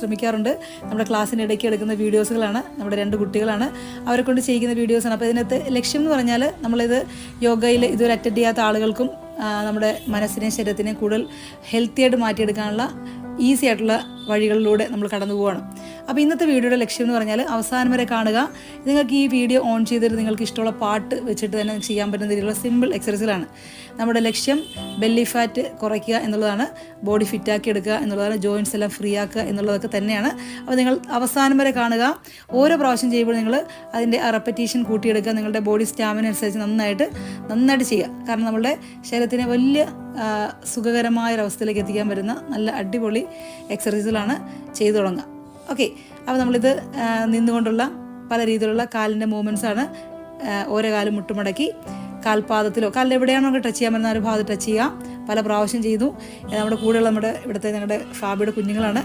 ശ്രമിക്കാറുണ്ട്. നമ്മുടെ ക്ലാസ്സിന് ഇടയ്ക്ക് എടുക്കുന്ന വീഡിയോസുകളാണ് നമ്മുടെ രണ്ട് കുട്ടികളാണ്. അവരെ കൊണ്ട് ചെയ്യിക്കുന്ന വീഡിയോസാണ്. അപ്പോൾ ഇതിനകത്ത് ലക്ഷ്യം എന്ന് പറഞ്ഞാൽ നമ്മളിത് യോഗയിൽ ഇതുവരെ അറ്റൻഡ് ചെയ്യാത്ത ആളുകൾക്കും നമ്മുടെ മനസ്സിനെയും ശരീരത്തിനെയും കൂടുതൽ ഹെൽത്തി ആയിട്ട് മാറ്റിയെടുക്കാനുള്ള ഈസി ആയിട്ടുള്ള വഴികളിലൂടെ നമ്മൾ കടന്നു പോവാണ് അപ്പോൾ ഇന്നത്തെ വീഡിയോയുടെ ലക്ഷ്യം എന്ന് പറഞ്ഞാൽ അവസാനം വരെ കാണുക. നിങ്ങൾക്ക് ഈ വീഡിയോ ഓൺ ചെയ്തിട്ട് നിങ്ങൾക്ക് ഇഷ്ടമുള്ള പാട്ട് വെച്ചിട്ട് തന്നെ ചെയ്യാൻ പറ്റുന്ന രീതിയിലുള്ള സിമ്പിൾ എക്സസൈസുകളാണ് നമ്മുടെ ലക്ഷ്യം ബെല്ലി ഫാറ്റ് കുറയ്ക്കുക എന്നുള്ളതാണ് ബോഡി ഫിറ്റാക്കി എടുക്കുക എന്നുള്ളതാണ് ജോയിൻസ് എല്ലാം ഫ്രീ ആക്കുക എന്നുള്ളതൊക്കെ തന്നെയാണ്. അപ്പോൾ നിങ്ങൾ അവസാനം വരെ കാണുക. ഓരോ പ്രാവശ്യം ചെയ്യുമ്പോൾ നിങ്ങൾ അതിന്റെ റെപ്പറ്റീഷൻ കൂട്ടിയെടുക്കുക. നിങ്ങളുടെ ബോഡി സ്റ്റാമിന അനുസരിച്ച് നന്നായിട്ട് നന്നായിട്ട് ചെയ്യുക. കാരണം നമ്മുടെ ശരീരത്തിന് വലിയ സുഖകരമായ ഒരവസ്ഥയിലേക്ക് എത്തിക്കാൻ പറ്റുന്ന നല്ല അടിപൊളി എക്സസൈസുകളാണ് ചെയ്തു തുടങ്ങുക. ഓക്കെ അപ്പോൾ നമ്മളിത് നിന്നുകൊണ്ടുള്ള പല രീതിയിലുള്ള കാലിന്റെ മൂവ്മെന്റ്സ് ആണ് ഓരോ കാലും മുട്ടുമടക്കി കാൽപാദത്തിലോ കാലിൽ എവിടെയാണോ നമുക്ക് ടച്ച് ചെയ്യാൻ പറ്റുന്ന ഒരു ഭാഗത്ത് ടച്ച് ചെയ്യുക. പല പ്രാവശ്യം ചെയ്തു. നമ്മുടെ കൂടെയുള്ള നമ്മുടെ ഇവിടുത്തെ ഞങ്ങളുടെ ഫാബിയുടെ കുഞ്ഞുങ്ങളാണ്.